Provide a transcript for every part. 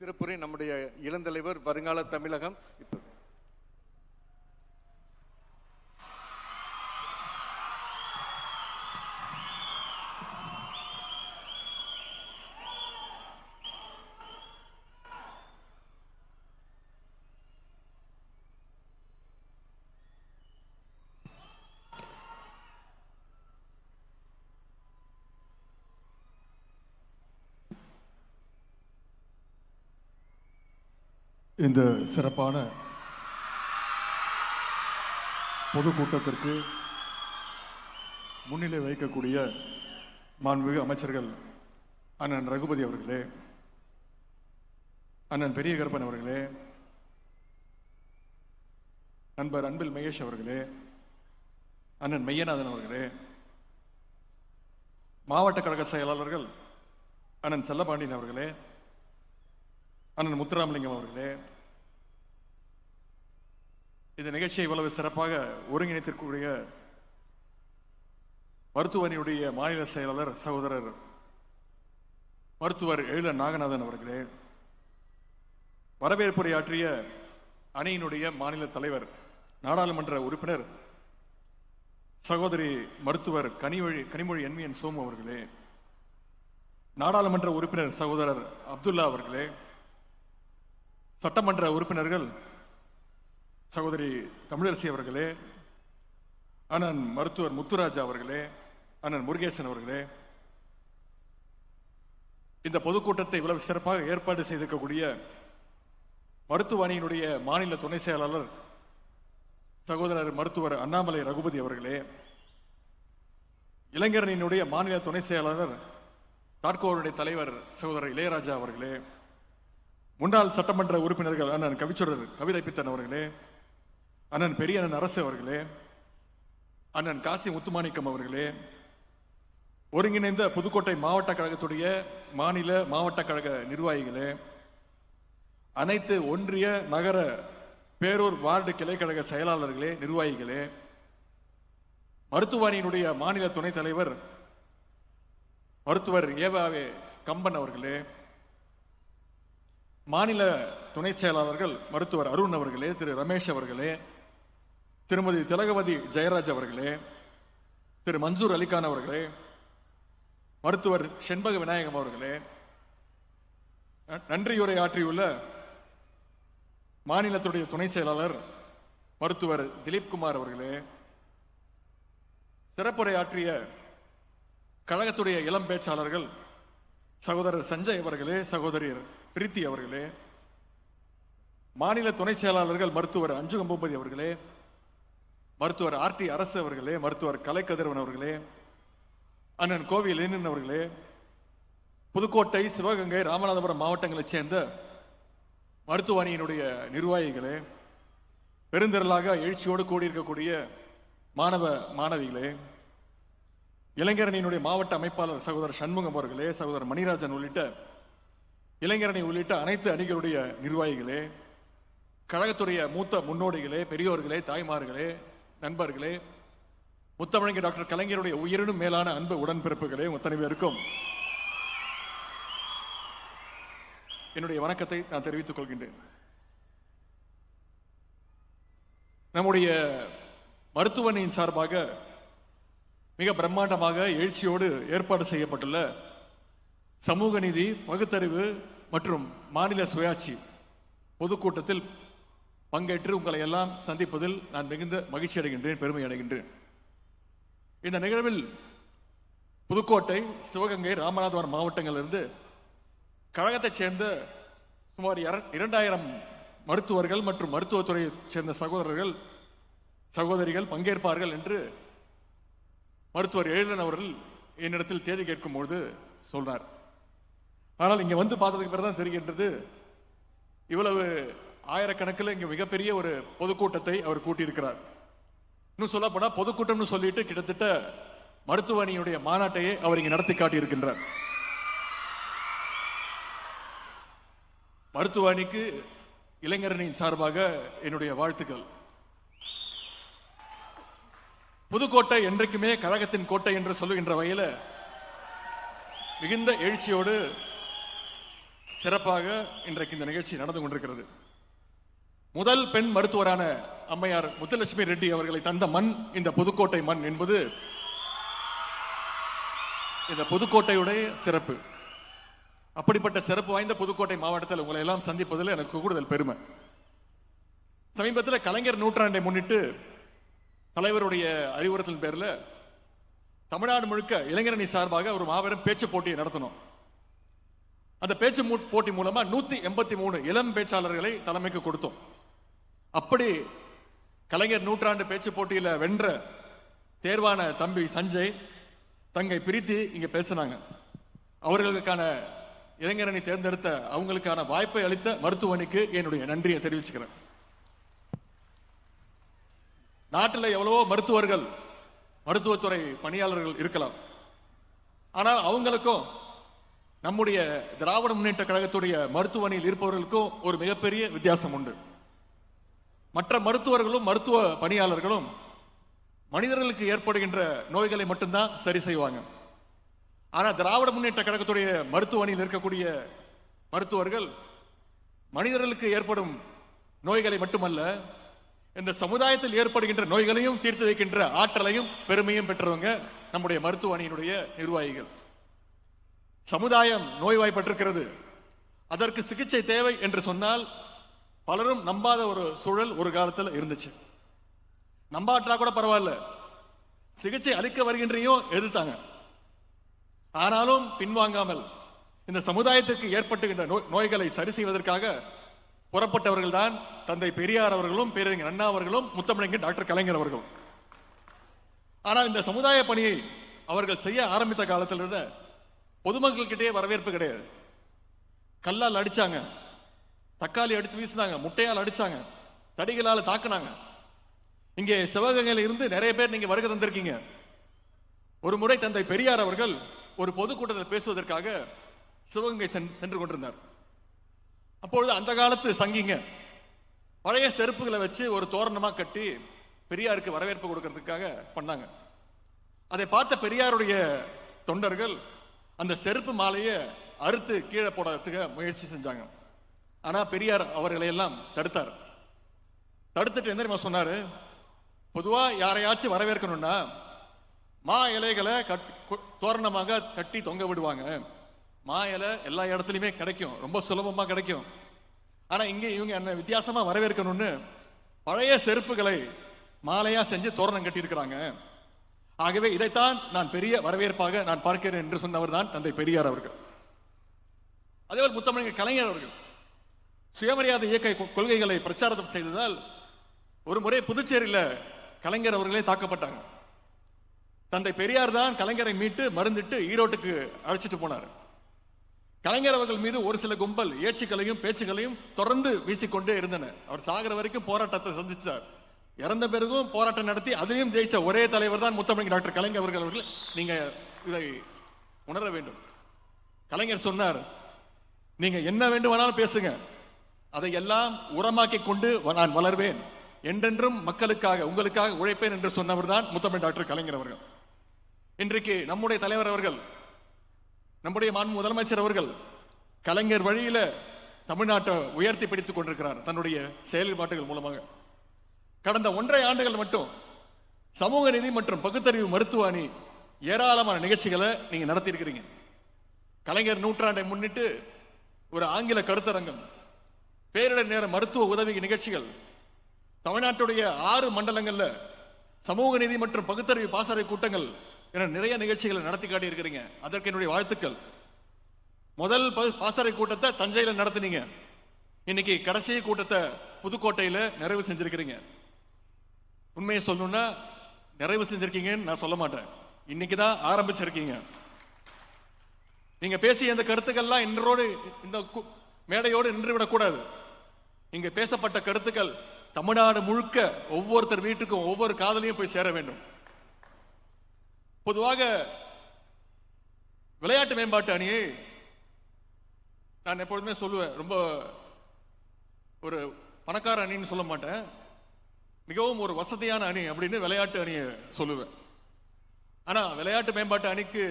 சிறப்புரை நம்முடைய இளந்தலைவர் வருங்கால தமிழகம். இப்போ இந்த சிறப்பான பொதுக்கூட்டத்திற்கு முன்னிலை வைக்கக்கூடிய மாண்புமிகு அமைச்சர்கள் அண்ணன் ரகுபதி அவர்களே அண்ணன் பெரிய கருப்பன் அவர்களே நண்பர் அன்பில் மகேஷ் அவர்களே அண்ணன் மையநாதன் அவர்களே மாவட்ட கழக செயலாளர்கள் அண்ணன் செல்லபாண்டியன் அவர்களே அண்ணன் முத்துராமலிங்கம் அவர்களே இந்த நிகழ்ச்சியை இவ்வளவு சிறப்பாக ஒருங்கிணைத்திருக்கக்கூடிய மருத்துவனியுடைய மாநில செயலாளர் சகோதரர் மருத்துவர் எழில நாகநாதன் அவர்களே வரவேற்புரையாற்றிய அணியினுடைய மாநில தலைவர் நாடாளுமன்ற உறுப்பினர் சகோதரி மருத்துவர் கனிமொழி கனிமொழி என்விஎன் சோமு அவர்களே நாடாளுமன்ற உறுப்பினர் சகோதரர் அப்துல்லா அவர்களே சட்டமன்ற உறுப்பினர்கள் சகோதரி தமிழரசி அவர்களே அண்ணன் மருத்துவர் முத்துராஜா அவர்களே அண்ணன் முருகேசன் அவர்களே இந்த பொதுக்கூட்டத்தை இவ்வளவு சிறப்பாக ஏற்பாடு செய்திருக்கக்கூடிய மருத்துவ அணியினுடைய மாநில துணை செயலாளர் சகோதரர் மருத்துவர் அண்ணாமலை ரகுபதி அவர்களே இளைஞரணியினுடைய மாநில துணை செயலாளர் தாட்கோருடைய தலைவர் சகோதரர் இளையராஜா அவர்களே முன்னாள் சட்டமன்ற உறுப்பினர்கள் அண்ணன் கவிச்சுடர் கவிதை பித்தன் அவர்களே அண்ணன் பெரிய அண்ணன் அரசு அவர்களே அண்ணன் காசி முத்துமாணிக்கம் அவர்களே ஒருங்கிணைந்த புதுக்கோட்டை மாவட்ட கழகத்துடைய மாநில மாவட்ட கழக நிர்வாகிகளே அனைத்து ஒன்றிய நகர பேரூர் வார்டு கிளைக்கழக செயலாளர்களே நிர்வாகிகளே மருத்துவாணியினுடைய மாநில துணைத் தலைவர் மருத்துவர் ஏவாவே கம்பன் அவர்களே மாநில துணை செயலாளர்கள் மருத்துவர் அருண் அவர்களே திரு ரமேஷ் அவர்களே திருமதி திலகவதி ஜெயராஜ் அவர்களே திரு மன்சூர் அலிகான் அவர்களே மருத்துவர் செண்பக விநாயகம் அவர்களே நன்றியுரை ஆற்றியுள்ள மாநிலத்துடைய துணை செயலாளர் மருத்துவர் திலீப்குமார் அவர்களே சிறப்புரை ஆற்றிய கழகத்துடைய இளம் பேச்சாளர்கள் சகோதரர் சஞ்சய் அவர்களே சகோதரியர் பிரீத்தி அவர்களே மாநில துணை செயலாளர்கள் மருத்துவர் அஞ்சு கம்பூபதி அவர்களே மருத்துவர் ஆர் டி அரசு அவர்களே மருத்துவர் கலைக்கதிரவன் அவர்களே அண்ணன் கோவி லெனின் அவர்களே புதுக்கோட்டை சிவகங்கை ராமநாதபுரம் மாவட்டங்களைச் சேர்ந்த மருத்துவ அணியினுடைய நிர்வாகிகளே பெருந்திரளாக எழுச்சியோடு கூடியிருக்கக்கூடிய மாணவ மாணவிகளே இளைஞரணியினுடைய மாவட்ட அமைப்பாளர் சகோதரர் சண்முகம் அவர்களே சகோதரர் மணிராஜன் உள்ளிட்ட இளைஞரணி உள்ளிட்ட அனைத்து அணிகளுடைய நிர்வாகிகளே கழகத்துடைய மூத்த முன்னோடிகளே பெரியோர்களே தாய்மார்களே நண்பர்களே முத்தமிழங்க டாக்டர் கலைஞருடைய உயிரினும் மேலான அன்பு உடன்பிறப்புகளே உத்தனை பேருக்கும் என்னுடைய வணக்கத்தை நான் தெரிவித்துக் கொள்கின்றேன். நம்முடைய மருத்துவனையின் சார்பாக மிக பிரம்மாண்டமாக எழுச்சியோடு ஏற்பாடு செய்யப்பட்டுள்ள சமூக நீதி பகுத்தறிவு மற்றும் மாநில சுயாட்சி பொதுக்கூட்டத்தில் பங்கேற்று உங்களை எல்லாம் சந்திப்பதில் நான் மிகுந்த மகிழ்ச்சி அடைகின்றேன் பெருமை அடைகின்றேன். இந்த நிகழ்வில் புதுக்கோட்டை சிவகங்கை ராமநாதபுரம் மாவட்டங்களிலிருந்து கழகத்தைச் சேர்ந்த சுமார் இர- இரண்டாயிரம் மருத்துவர்கள் மற்றும் மருத்துவத்துறையைச் சேர்ந்த சகோதரர்கள் சகோதரிகள் பங்கேற்பார்கள் என்று மருத்துவர் எழிலன் அவர்கள் என்னிடத்தில் தேதி கேட்கும்போது சொன்னார் ஆனால் இங்கே வந்து பார்த்ததுக்கு பிறகு தான் தெரிகின்றது. இவ்வளவு ஆயிரக்கணக்கில் இங்கே மிகப்பெரிய ஒரு பொதுக்கூட்டத்தை அவர் கூட்டியிருக்கிறார். இன்னும் சொல்ல போனால் பொதுக்கூட்டம்னு சொல்லிட்டு கிட்டத்தட்ட மருத்துவ அணியுடைய மாநாட்டையே அவர் இங்கே நடத்தி காட்டியிருக்கின்றார். மருத்துவ அணிக்கு இளைஞரணியின் சார்பாக என்னுடைய வாழ்த்துக்கள். புதுக்கோட்டை என்றைக்குமே கழகத்தின் கோட்டை என்று சொல்லுகின்ற வகையில் மிகுந்த எழுச்சியோடு சிறப்பாக இன்றைக்கு இந்த நிகழ்ச்சி நடந்து கொண்டிருக்கிறது. முதல் பெண் மருத்துவரான அம்மையார் முத்துலட்சுமி ரெட்டி அவர்களை தந்த மண் இந்த புதுக்கோட்டை மண் என்பது இந்த புதுக்கோட்டையுடைய சிறப்பு. அப்படிப்பட்ட சிறப்பு வாய்ந்த புதுக்கோட்டை மாவட்டத்தில் உங்களை எல்லாம் சந்திப்பதில் எனக்கு கூடுதல் பெருமை. சமீபத்தில் கலைஞர் நூற்றாண்டை முன்னிட்டு தலைவருடைய அறிவுரத்தின் பேரில் தமிழ்நாடு முழுக்க இளைஞரணி சார்பாக ஒரு மாபெரும் பேச்சு போட்டியை நடத்தணும் அந்த பேச்சு போட்டி மூலமா நூத்தி எண்பத்தி மூணு இளம் பேச்சாளர்களை தலைமைக்கு கொடுத்தோம். அப்படி கலைஞர் நூற்றாண்டு பேச்சு போட்டியில வென்ற தேர்வான தம்பி சஞ்சய் தங்கை பிரித்தி இங்க பேசினாங்க. அவர்களுக்கான இளைஞரணி தேர்ந்தெடுத்த அவங்களுக்கான வாய்ப்பை அளித்த மருத்துவமனைக்கு என்னுடைய நன்றியை தெரிவிச்சுக்கிறேன். நாட்டில் எவ்வளவோ மருத்துவர்கள் மருத்துவத்துறை பணியாளர்கள் இருக்கலாம். ஆனால் அவங்களுக்கும் நம்முடைய திராவிட முன்னேற்ற கழகத்துடைய மருத்துவமனையில் இருப்பவர்களுக்கும் ஒரு மிகப்பெரிய வித்தியாசம் உண்டு. மற்ற மருத்துவர்களும் மருத்துவ பணியாளர்களும் மனிதர்களுக்கு ஏற்படுகின்ற நோய்களை மட்டும்தான் சரி செய்வாங்க. ஆனா திராவிட முன்னேற்ற கழகத்துடைய மருத்துவமனையில் இருக்கக்கூடிய மருத்துவர்கள் மனிதர்களுக்கு ஏற்படும் நோய்களை மட்டுமல்ல இந்த சமுதாயத்தில் ஏற்படுகின்ற நோய்களையும் தீர்த்து வைக்கின்ற ஆற்றலையும் பெருமையும் பெற்றவங்க நம்முடைய மருத்துவ அணியினுடைய நிர்வாகிகள். சமுதாயம் நோய்வாய்ப்பட்டிருக்கிறது. அதற்கு சிகிச்சை தேவை என்று சொன்னால் பலரும் நம்பாத ஒரு சூழல் ஒரு காலத்தில் இருந்துச்சு. நம்பாற்றா கூட பரவாயில்ல. சிகிச்சை அளிக்க வருகின்றையும் எதிர்த்தாங்க. ஆனாலும் பின்வாங்காமல் இந்த சமுதாயத்திற்கு ஏற்பட்டுகின்ற நோய்- நோய்களை சரி செய்வதற்காக புறப்பட்டவர்கள் தான் தந்தை பெரியார் அவர்களும் பேரறிஞர் அண்ணா அவர்களும் முத்தமிழங்க டாக்டர் கலைஞர் அவர்களும். ஆனால் இந்த சமுதாய பணியை அவர்கள் செய்ய ஆரம்பித்த காலத்திலிருந்து பொதுமக்கள்கிட்டயே வரவேற்பு கிடையாது. கல்லால் அடிச்சாங்க. தக்காளி அடித்து வீசினாங்க. முட்டையால் அடிச்சாங்க. தடிகளால் தாக்குனாங்க. இங்கே சிவகங்கையில் இருந்து நிறைய பேர் நீங்க வருகை தந்திருக்கீங்க. ஒரு முறை தந்தை பெரியார் அவர்கள் ஒரு பொதுக்கூட்டத்தில் பேசுவதற்காக சிவகங்கை சென்- சென்று கொண்டிருந்தார். அப்பொழுது அந்த காலத்து சங்கிங்க பழைய செருப்புகளை வச்சு ஒரு தோரணமா கட்டி பெரியாருக்கு வரவேற்பு கொடுக்கறதுக்காக பண்ணாங்க. அதை பார்த்த பெரியாருடைய தொண்டர்கள் அந்த செருப்பு மாலையை அறுத்து கீழே போடுறதுக்கு முயற்சி செஞ்சாங்க. ஆனால் பெரியார் அவர்களை எல்லாம் தடுத்தார். தடுத்துட்டு என்ன தெரியுமா பொதுவாக யாரையாச்சும் வரவேற்கணும்னா மா இலைகளை கட் தோரணமாக கட்டி தொங்க விடுவாங்க. மா இலை எல்லா இடத்துலையுமே கிடைக்கும். ரொம்ப சுலபமாக கிடைக்கும். ஆனால் இங்கே இவங்க என்ன வித்தியாசமாக வரவேற்கணும்னு பழைய செருப்புகளை மாலையாக செஞ்சு தோரணம் கட்டியிருக்கிறாங்க. ஆகவே இதைத்தான் நான் பெரிய வரவேற்பாக நான் பார்க்கிறேன் என்று சொன்னவர் தான் தந்தை பெரியார் அவர்கள். அதேபோல் முத்தமிழர் கலைஞர் அவர்கள். சுயமரியாதை இயக்க கொள்கைகளை பிரச்சாரம் செய்ததால் ஒரு முறை புதுச்சேரியில் கலைஞர் அவர்களே தாக்கப்பட்டாங்க. தந்தை பெரியார் தான் கலைஞரை மீட்டு மருந்திட்டு ஈரோட்டுக்கு அழைச்சிட்டு போனார். கலைஞர் அவர்கள் மீது ஒரு சில கும்பல் ஏச்சுக்களையும் பேச்சுக்களையும் தொடர்ந்து வீசிக்கொண்டே இருந்தன. அவர் சாகிற வரைக்கும் போராட்டத்தை சந்திச்சார். இறந்த பிறகும் போராட்டம் நடத்தி அதிலையும் ஜெயிச்ச ஒரே தலைவர் தான் முத்தமிழ் டாக்டர் கலைஞர் அவர்கள் அவர்கள். நீங்க இதை உணர வேண்டும். கலைஞர் சொன்னார் நீங்க என்ன வேண்டுமானாலும் பேசுங்க. அதை எல்லாம் உரமாக்கி கொண்டு வ- நான் வளர்வேன். என்றென்றும் மக்களுக்காக உங்களுக்காக உழைப்பேன் என்று சொன்னவர் தான் முத்தமிழ் டாக்டர் கலைஞர் அவர்கள். இன்றைக்கு நம்முடைய தலைவர் அவர்கள் நம்முடைய மாண்பு முதலமைச்சர் அவர்கள் கலைஞர் வழியில தமிழ்நாட்டை உயர்த்தி பிடித்துக் கொண்டிருக்கிறார். தன்னுடைய செயல்பாட்டுகள் மூலமாக. கடந்த ஒன்றரை ஆண்டுகள் மட்டும் சமூக நீதி மற்றும் பகுத்தறிவு மருத்துவ அணி ஏராளமான நிகழ்ச்சிகளை நீங்க நடத்தியிருக்கிறீங்க. கலைஞர் நூற்றாண்டை முன்னிட்டு ஒரு ஆங்கில கருத்தரங்கம் பேரிடர் நேர மருத்துவ உதவி நிகழ்ச்சிகள் தமிழ்நாட்டுடைய ஆறு மண்டலங்கள்ல சமூக நீதி மற்றும் பகுத்தறிவு பாசறை கூட்டங்கள் என நிறைய நிகழ்ச்சிகளை நடத்தி காட்டியிருக்கிறீங்க. அதற்கு என்னுடைய வாழ்த்துக்கள். முதல் பாசறை கூட்டத்தை தஞ்சையில் நடத்தினீங்க. இன்னைக்கு கடைசி கூட்டத்தை புதுக்கோட்டையில நிறைவு செஞ்சிருக்கிறீங்க. உண்மையை சொல்லணும்னா நிறைவு செஞ்சிருக்கீங்கன்னு நான் சொல்ல மாட்டேன். இன்னைக்கு தான் ஆரம்பிச்சிருக்கீங்க. நீங்க பேசிய இந்த கருத்துக்கள்லாம் இன்றோடு இந்த மேடையோடு நின்று விடக்கூடாது இங்க பேசப்பட்ட கருத்துக்கள் தமிழ்நாடு முழுக்க ஒவ்வொருத்தர் வீட்டுக்கும் ஒவ்வொரு காதலையும் போய் சேர வேண்டும். பொதுவாக விளையாட்டு மேம்பாட்டு அணியை நான் எப்பொழுதுமே சொல்லுவேன். ரொம்ப ஒரு பணக்கார அணின்னு சொல்ல மாட்டேன். மிகவும் ஒரு வசதியான அணி அப்படின்னு விளையாட்டு அணியை சொல்லுவேன். ஆனா விளையாட்டு மேம்பாட்டு அணிக்கு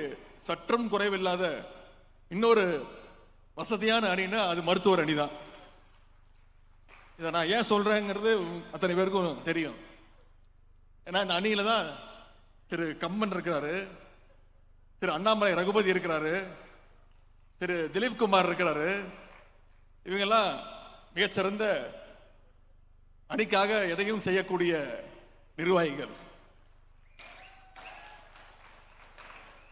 சற்றும் குறைவில்லாத இன்னொரு வசதியான அணின்னா அது மருத்துவர் அணி தான் இதை நான் ஏன் சொல்றேங்கிறது அத்தனை பேருக்கும் தெரியும். ஏன்னா இந்த அணியில தான் திரு கம்மன் இருக்கிறாரு திரு அண்ணாமலை ரகுபதி இருக்கிறாரு திரு திலீப் குமார் இருக்கிறாரு. இவங்கெல்லாம் மிகச்சிறந்த அணிக்காக எதையும் செய்யக்கூடிய நிர்வாகிகள்.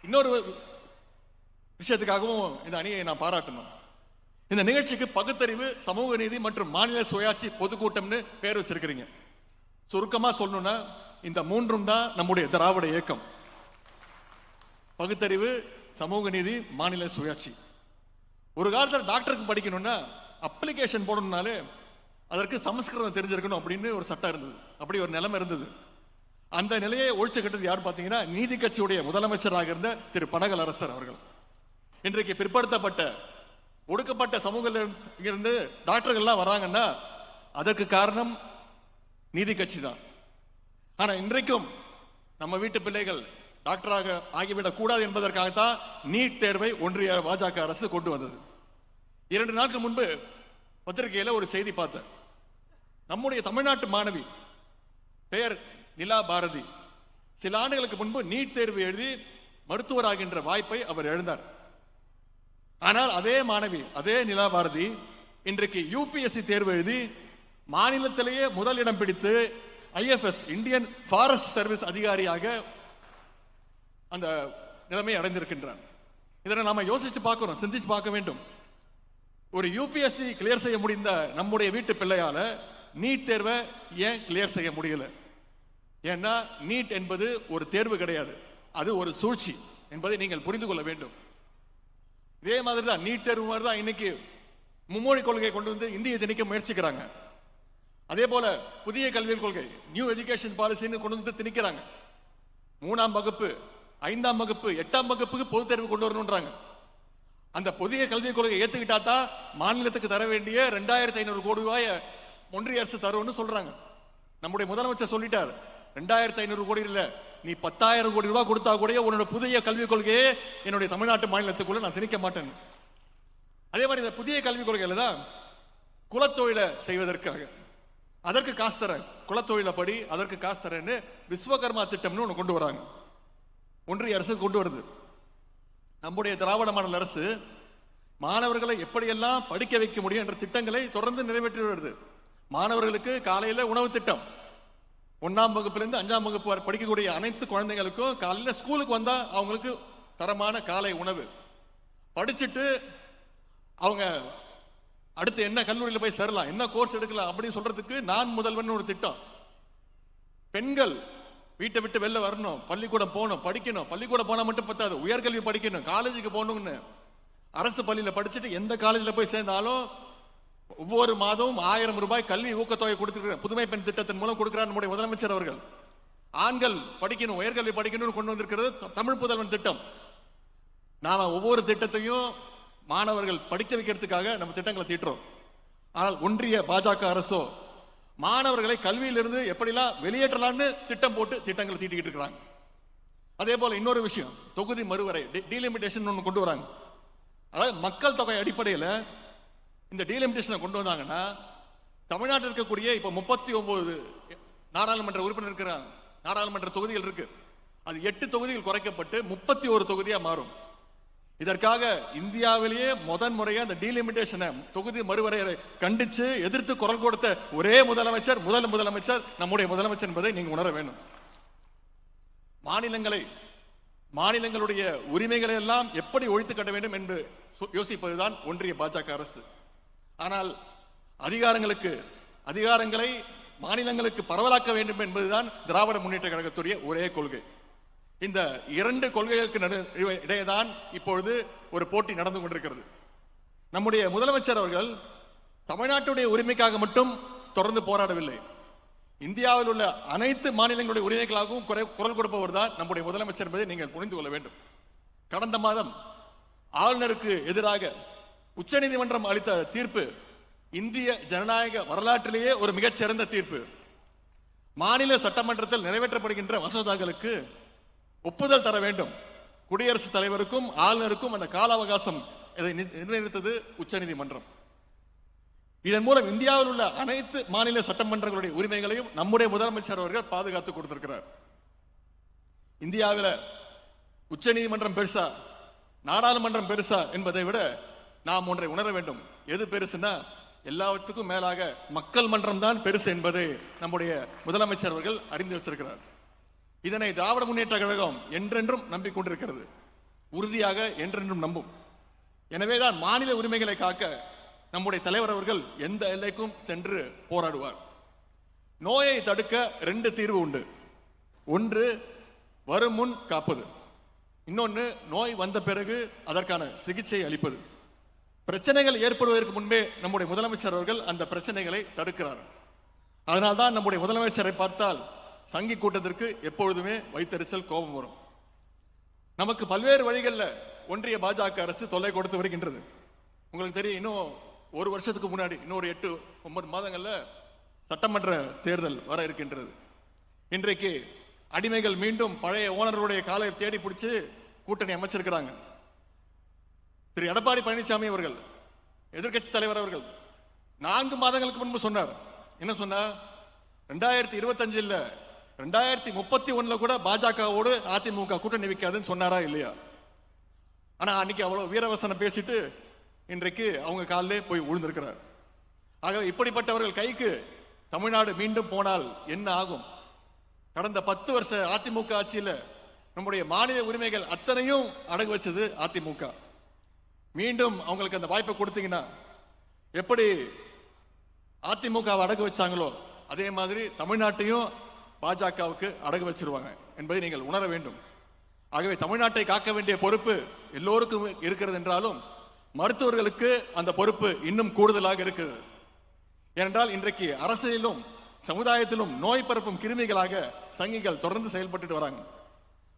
இன்னொரு விஷயத்துக்காகவும் இந்த அணியை நான் பாராட்டணும். இந்த நிகழ்ச்சிக்கு பகுத்தறிவு சமூக நீதி மற்றும் மாநில சுயாட்சி பொதுக்கூட்டம்னு பேர் வச்சிருக்கிறீங்க. சுருக்கமா சொல்லணும்னா இந்த மூன்றும் தான் நம்முடைய திராவிட இயக்கம். பகுத்தறிவு சமூக நீதி மாநில சுயாட்சி. ஒரு காலத்தில் டாக்டருக்கு படிக்கணும்னா அப்ளிகேஷன் போடணும்னாலே அதற்கு சமஸ்கிருதம் தெரிஞ்சிருக்கணும் அப்படின்னு ஒரு சட்டம் இருந்தது. அப்படி ஒரு நிலைமை இருந்தது. அந்த நிலையை ஒழிச்சு கட்டது யார் பார்த்தீங்கன்னா நீதி கட்சியுடைய முதலமைச்சராக இருந்த திரு பனகல் அரசர் அவர்கள். இன்றைக்கு பிற்படுத்தப்பட்ட ஒடுக்கப்பட்ட சமூகத்தில் இருந்து டாக்டர்கள்லாம் வராங்கன்னா அதற்கு காரணம் நீதி கட்சி தான். ஆனா இன்றைக்கும் நம்ம வீட்டு பிள்ளைகள் டாக்டராக ஆகிவிடக் கூடாது என்பதற்காகத்தான் நீட் தேர்வை ஒன்றிய பாஜக அரசு கொண்டு வந்தது. இரண்டு நாட்கள் முன்பு பத்திரிகையில ஒரு செய்தி பார்த்தேன். நம்முடைய தமிழ்நாட்டு மாணவி பெயர் நிலா பாரதி. சில ஆண்டுகளுக்கு முன்பு நீட் தேர்வு எழுதி மருத்துவராகின்ற வாய்ப்பை அவர் எழுந்தார் ஆனால் அதே மாணவி அதே நிலா பாரதி இன்றைக்கு யூபிஎஸ்சி தேர்வு எழுதி மாநிலத்திலேயே முதல் இடம் பிடித்து ஐஎஃப்எஸ் இந்தியன் ஃபாரஸ்ட் சர்வீஸ் அதிகாரியாக அந்த நிலைமை அடைந்திருக்கின்றார். இதனை நாம யோசிச்சு பார்க்கிறோம் சிந்திச்சு பார்க்க வேண்டும். ஒரு யூபிஎஸ்சி கிளியர் செய்ய முடிந்த நம்முடைய வீட்டு பிள்ளையால நீட் தேர்வை ஏன் கிளியர் செய்ய முடியல? ஏன்னா நீட் என்பது ஒரு தேர்வு கிடையாது. அது ஒரு சூழ்ச்சி என்பதை நீங்கள் புரிந்து கொள்ள வேண்டும். இதே மாதிரி தான் நீட் தேர்வு மாதிரி தான் இன்னைக்கு மும்மொழி கொள்கையை கொண்டு வந்து இந்தியை திணிக்க முயற்சிக்கிறாங்க. அதே போல புதிய கல்வியல் கொள்கை நியூ எஜுகேஷன் பாலிசின்னு கொண்டு வந்து திணிக்கிறாங்க. மூணாம் வகுப்பு ஐந்தாம் வகுப்பு எட்டாம் வகுப்புக்கு பொது தேர்வு கொண்டு வரணும்ன்றாங்க. அந்த புதிய கல்விக் கொள்கை ஏத்துக்கிட்டா தான் மாநிலத்துக்கு தர வேண்டிய ரெண்டாயிரத்தி ஐநூறு கோடி ரூபாய ஒன்றிய அரசு தரும்னு சொல்றாங்க. நம்முடைய முதலமைச்சர் சொல்லிட்டார் ரெண்டாயிரத்தி ஐநூறு கோடி இல்ல நீ பத்தாயிரம் கோடி ரூபாய் கொடுத்தா கூட உன்னோட புதிய கல்விக் கொள்கையே என்னுடைய தமிழ்நாட்டு மாநிலத்துக்குள்ள நான் திணிக்க மாட்டேன். அதே மாதிரி இந்த புதிய கல்விக் கொள்கையில தான் குலத்தொழிலை செய்வதற்காக அதற்கு காசு தரேன். குலத்தொழில படி அதற்கு காசு தரேன்னு விஸ்வகர்மா திட்டம்னு ஒன்று கொண்டு வராங்க. ஒன்றிய அரசு கொண்டு வருது. நம்முடைய திராவிட மாடல் அரசு மாணவர்களை எப்படியெல்லாம் படிக்க வைக்க முடியும் என்ற திட்டங்களை தொடர்ந்து நிறைவேற்றி வருது மாணவர்களுக்கு காலையில உணவு திட்டம். ஒன்னாம் வகுப்பிலிருந்து அஞ்சாம் வகுப்பு வரை படிக்கக்கூடிய அனைத்து குழந்தைகளுக்கும் காலையில ஸ்கூலுக்கு வந்தா அவங்களுக்கு தரமான காலை உணவு. படிச்சுட்டு அவங்க அடுத்து என்ன கல்லூரியில் போய் சேரலாம் என்ன கோர்ஸ் எடுக்கலாம் அப்படின்னு சொல்றதுக்கு நான் முதல்வன் ஒரு திட்டம். பெண்கள் வீட்டை விட்டு வெளில வரணும். பள்ளிக்கூடம் போகணும். படிக்கணும். பள்ளிக்கூடம் போனா மட்டும் பத்தாது. உயர்கல்வி படிக்கணும். காலேஜுக்கு போகணும்னு. அரசு பள்ளியில படிச்சுட்டு எந்த காலேஜில் போய் சேர்ந்தாலும் ஒவ்வொரு மாதமும் ஆயிரம் ரூபாய் கல்வி ஊக்கத்தொகை கொடுத்துருக்கிற புதுமை பெண் திட்டத்தின் மூலம் கொடுக்கிறார் நம்முடைய முதலமைச்சர் அவர்கள். ஆண்கள் படிக்கணும் உயர்கல்வி படிக்கணும்னு கொண்டு வந்திருக்கிறது தமிழ் புதல்வன் திட்டம். நாம ஒவ்வொரு திட்டத்தையும் மாணவர்கள் படிக்க வைக்கிறதுக்காக நம்ம திட்டங்களை தீட்டுறோம். ஆனால் ஒன்றிய பாஜக அரசோ மாணவர்களை கல்வியிலிருந்து எப்படிலாம் வெளியேற்றலாம்னு திட்டம் போட்டு திட்டங்களை தீட்டிக்கிட்டு இருக்கிறாங்க. அதே போல இன்னொரு விஷயம் தொகுதி மறுவரை டீலிமிட்டேஷன் ஒன்று கொண்டு வராங்க. அதாவது மக்கள் தொகை அடிப்படையில் இந்த டீலிமிட்டேஷனை கொண்டு வந்தாங்கன்னா தமிழ்நாட்டில் இருக்கக்கூடிய இப்போ முப்பத்தி ஒன்பது நாடாளுமன்ற உறுப்பினர் இருக்கிறாங்க. நாடாளுமன்ற தொகுதிகள் இருக்கு. அது எட்டு தொகுதிகள் குறைக்கப்பட்டு முப்பத்தி ஒரு தொகுதியாக மாறும். இதற்காக இந்தியாவிலேயே முதன் முறையாக அந்த டீலிமிட்டேஷனை தொகுதி மறுவரையறை கண்டிச்சு எதிர்த்து குரல் கொடுத்த ஒரே முதலமைச்சர் முதல் முதலமைச்சர் நம்முடைய முதலமைச்சர் என்பதை நீங்க உணர வேண்டும். மாநிலங்களை மாநிலங்களுடைய உரிமைகளை எல்லாம் எப்படி ஒழித்து கட்ட வேண்டும் என்று யோசிப்பதுதான் ஒன்றிய பாஜக அரசு. ஆனால் அதிகாரங்களுக்கு அதிகாரங்களை மாநிலங்களுக்கு பரவலாக்க வேண்டும் என்பதுதான் திராவிட முன்னேற்ற கழகத்துடைய ஒரே கொள்கை. இந்த இரண்டு கொள்கைகளுக்கு நடு- இடையேதான் இப்பொழுது ஒரு போட்டி நடந்து கொண்டிருக்கிறது. நம்முடைய முதலமைச்சர் அவர்கள் தமிழ்நாட்டுடைய உரிமைக்காக மட்டும் தொடர்ந்து போராடவில்லை. இந்தியாவில் உள்ள அனைத்து மாநிலங்களுடைய உரிமைகளாகவும் குறை- குரல் கொடுப்பவர் தான் நம்முடைய முதலமைச்சர் என்பதை நீங்கள் புரிந்து கொள்ள வேண்டும். கடந்த மாதம் ஆளுநருக்கு எதிராக உச்சநீதிமன்றம் அளித்த தீர்ப்பு இந்திய ஜனநாயக வரலாற்றிலேயே ஒரு மிகச்சிறந்த தீர்ப்பு. மாநில சட்டமன்றத்தில் நிறைவேற்றப்படுகின்ற மசோதாக்களுக்கு ஒப்புதல் தர வேண்டும். குடியரசுத் தலைவருக்கும் ஆளுநருக்கும் அந்த கால அவகாசம் இதை நி- நிர்ணயித்தது உச்சநீதிமன்றம். இதன் மூலம் இந்தியாவில் உள்ள அனைத்து மாநில சட்டமன்றங்களுடைய உரிமைகளையும் நம்முடைய முதலமைச்சர் அவர்கள் பாதுகாத்து கொடுத்திருக்கிறார். இந்தியாவில் உச்ச நீதிமன்றம் பெருசா நாடாளுமன்றம் பெருசா என்பதை விட நாம் ஒன்றை உணர வேண்டும். எது பெருசுன்னா எல்லாத்துக்கும் மேலாக மக்கள் மன்றம் தான் பெருசு என்பதை நம்முடைய முதலமைச்சர் அவர்கள் அறிந்து வச்சிருக்கிறார். இதனை திராவிட முன்னேற்ற கழகம் என்றென்றும் நம்பிக்கொண்டிருக்கிறது உறுதியாக என்றென்றும் நம்பும். எனவேதான் மாநில உரிமைகளை காக்க நம்முடைய தலைவர் அவர்கள் எந்த எல்லைக்கும் சென்று போராடுவார். நோயை தடுக்க ரெண்டு தீர்வு உண்டு. ஒன்று வரும் முன் காப்பது. இன்னொன்று நோய் வந்த பிறகு அதற்கான சிகிச்சை அளிப்பது. பிரச்சனைகள் ஏற்படுவதற்கு முன்பே நம்முடைய முதலமைச்சர் அவர்கள் அந்த பிரச்சனைகளை தடுக்கிறார். அதனால்தான் நம்முடைய முதலமைச்சரை பார்த்தால் சங்கி கூட்டத்திற்கு எப்பொழுதுமே வைத்தறிச்சல் கோபம் வரும். நமக்கு பல்வேறு வழிகளில் ஒன்றிய பாஜக அரசு தொல்லை கொடுத்து வருகின்றது. உங்களுக்கு தெரியும் இன்னும் ஒரு வருஷத்துக்கு முன்னாடி இன்னும் ஒரு எட்டு ஒன்பது மாதங்களில் சட்டமன்ற தேர்தல் வர இருக்கின்றது. இன்றைக்கு அடிமைகள் மீண்டும் பழைய ஓனர்களுடைய காலை தேடி பிடிச்சி கூட்டணி அமைச்சிருக்கிறாங்க. திரு. எடப்பாடி பழனிசாமி அவர்கள் எதிர்க்கட்சி தலைவர் அவர்கள் நான்கு மாதங்களுக்கு முன்பு சொன்னார். என்ன சொன்னார்? ரெண்டாயிரத்தி இருபத்தஞ்சில் ரெண்டாயிரத்தி முப்பத்தி ஒண்ணுல கூட பாஜகவோடு அதிமுக கூட்டணி வைக்காதுன்னு சொன்னாரா இல்லையா? ஆனா அன்னைக்கு அவ்வளவு வீரவசனம் பேசிட்டு இன்றைக்கு அவங்க காலிலே போய் விழுந்திருக்கிறார் ஆகவே இப்படிப்பட்டவர்கள் கைக்கு தமிழ்நாடு மீண்டும் போனால் என்ன ஆகும்? கடந்த பத்து வருஷ அதிமுக ஆட்சியில நம்முடைய மாநில உரிமைகள் அத்தனையும் அடகு வச்சது அதிமுக. மீண்டும் அவங்களுக்கு அந்த வாய்ப்பை கொடுத்தீங்கன்னா எப்படி அதிமுக அடகு வச்சாங்களோ அதே மாதிரி தமிழ்நாட்டையும் பாஜகவுக்கு அடகு வச்சிருவாங்க என்பதை நீங்கள் உணர வேண்டும். ஆகவே தமிழ்நாட்டை காக்க வேண்டிய பொறுப்பு எல்லோருக்கும் இருக்கிறது என்றாலும் மருத்துவர்களுக்கு அந்த பொறுப்பு இன்னும் கூடுதலாக இருக்குது. ஏனென்றால் இன்றைக்கு அரசியலும் சமுதாயத்திலும் நோய் பரப்பும் கிருமிகளாக சங்கிகள் தொடர்ந்து செயல்பட்டு வராங்க.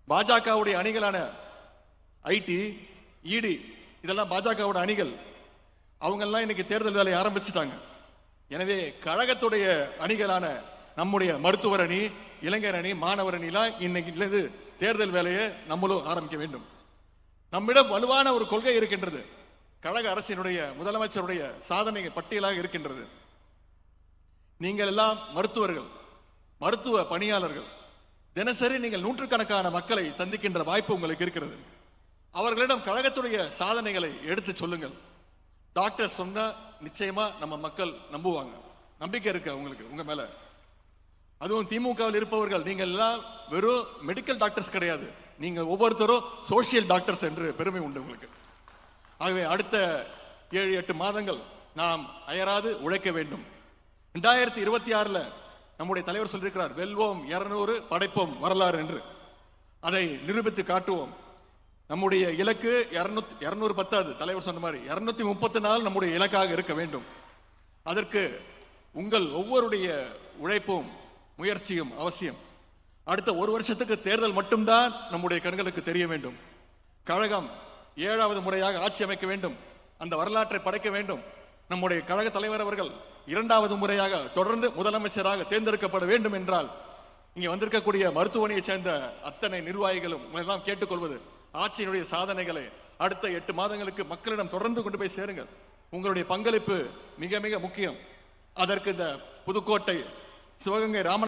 பாஜகவுடைய அணிகளான ஐடி இடி இதெல்லாம் பாஜகவோட அணிகள். அவங்கெல்லாம் இன்னைக்கு தேர்தல் வேலையை ஆரம்பிச்சிட்டாங்க. எனவே கழகத்துடைய அணிகளான நம்முடைய மருத்துவர் அணி இளைஞர் அணி மாணவர் அணிலாம் இன்னைக்கு தேர்தல் வேலையை நம்மளும் ஆரம்பிக்க வேண்டும். நம்மிடம் வலுவான ஒரு கொள்கை இருக்கின்றது. கழக அரசினுடைய முதலமைச்சருடைய சாதனை பட்டியலாக இருக்கின்றது. நீங்கள் எல்லாம் மருத்துவர்கள் மருத்துவ பணியாளர்கள் தினசரி நீங்கள் நூற்றுக்கணக்கான மக்களை சந்திக்கின்ற வாய்ப்பு உங்களுக்கு இருக்கிறது. அவர்களிடம் கழகத்துடைய சாதனைகளை எடுத்து சொல்லுங்கள். டாக்டர் சொன்னா நிச்சயமா நம்ம மக்கள் நம்புவாங்க. நம்பிக்கை இருக்கு அவங்களுக்கு உங்க மேல? அதுவும் திமுகவில் இருப்பவர்கள் நீங்கள் எல்லாம் வெறும் மெடிக்கல் டாக்டர்ஸ் கிடையாது. நீங்க ஒவ்வொருத்தரும் சோசியல் டாக்டர்ஸ் என்று பெருமை உண்டு உங்களுக்கு. ஆகவே அடுத்த ஏழு எட்டு மாதங்கள் நாம் அயராது உழைக்க வேண்டும். ரெண்டாயிரத்தி இருபத்தி ஆறுல நம்முடைய தலைவர் சொல்லியிருக்கிறார் வெல்வோம் இருநூறு படைப்போம் வரலாறு என்று. அதை நிரூபித்து காட்டுவோம். நம்முடைய இலக்கு இருநூத்தி இருநூறு பத்தாது தலைவர் சொன்ன மாதிரி இருநூத்தி முப்பத்தி நாலு நம்முடைய இலக்காக இருக்க வேண்டும். அதற்கு உங்கள் ஒவ்வொருடைய உழைப்பும் முயற்சியும் அவசியம். அடுத்த ஒரு வருஷத்துக்கு தேர்தல் மட்டும்தான் நம்முடைய கண்களுக்கு தெரிய வேண்டும். கழகம் ஏழாவது முறையாக ஆட்சி அமைக்க வேண்டும். அந்த வரலாற்றை படைக்க வேண்டும். நம்முடைய கழக தலைவர் அவர்கள் இரண்டாவது முறையாக தொடர்ந்து முதலமைச்சராக தேர்ந்தெடுக்கப்பட வேண்டும் என்றால் இங்கே வந்திருக்கக்கூடிய மருத்துவமனையை சேர்ந்த அத்தனை நிர்வாகிகளும் எல்லாம் கேட்டுக்கொள்வது ஆட்சியினுடைய சாதனைகளை அடுத்த எட்டு மாதங்களுக்கு மக்களிடம் தொடர்ந்து கொண்டு போய் சேருங்கள். உங்களுடைய பங்களிப்பு மிக மிக முக்கியம். அதற்கு இந்த புதுக்கோட்டை சிவகங்கை ராமன்